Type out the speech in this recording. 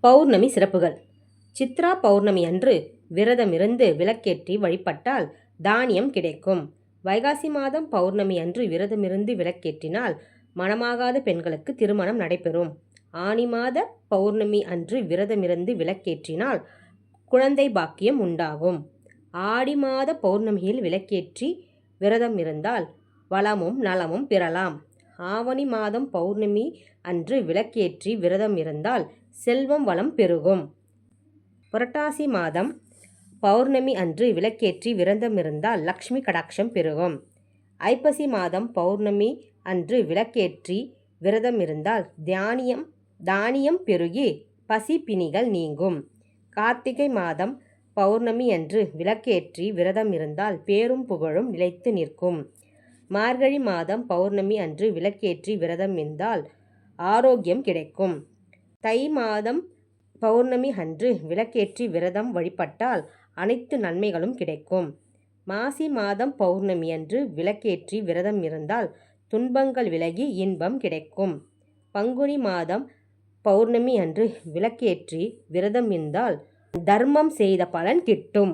பௌர்ணமி சிறப்புகள். சித்ரா பௌர்ணமி அன்று விரதமிருந்து விளக்கேற்றி வழிபட்டால் தானியம் கிடைக்கும். வைகாசி மாதம் பௌர்ணமி அன்று விரதமிருந்து விளக்கேற்றினால் மணமாகாத பெண்களுக்கு திருமணம் நடைபெறும். ஆனி மாத பௌர்ணமி அன்று விரதமிருந்து விளக்கேற்றினால் குழந்தை பாக்கியம் உண்டாகும். ஆடி மாத பௌர்ணமியில் விளக்கேற்றி விரதம் இருந்தால் வளமும் நலமும் பெறலாம். ஆவணி மாதம் பௌர்ணமி அன்று விளக்கேற்றி விரதம் இருந்தால் செல்வம் வளம் பெருகும். புரட்டாசி மாதம் பௌர்ணமி அன்று விளக்கேற்றி விரதம் இருந்தால் லக்ஷ்மி கடாட்சம் பெருகும். ஐப்பசி மாதம் பௌர்ணமி அன்று விளக்கேற்றி விரதம் இருந்தால் தியானியம் தானியம் பெருகி பசி பிணிகள் நீங்கும். கார்த்திகை மாதம் பௌர்ணமி அன்று விளக்கேற்றி விரதம் இருந்தால் பேரும் புகழும் நிலைத்து நிற்கும். மார்கழி மாதம் பௌர்ணமி அன்று விளக்கேற்றி விரதம் இருந்தால் ஆரோக்கியம் கிடைக்கும். தை மாதம் பௌர்ணமி அன்று விளக்கேற்றி விரதம் வழிபட்டால் அனைத்து நன்மைகளும் கிடைக்கும். மாசி மாதம் பௌர்ணமி அன்று விளக்கேற்றி விரதம் இருந்தால் துன்பங்கள் விலகி இன்பம் கிடைக்கும். பங்குனி மாதம் பௌர்ணமி அன்று விளக்கேற்றி விரதம் இருந்தால் தர்மம் செய்த பலன் கிட்டும்.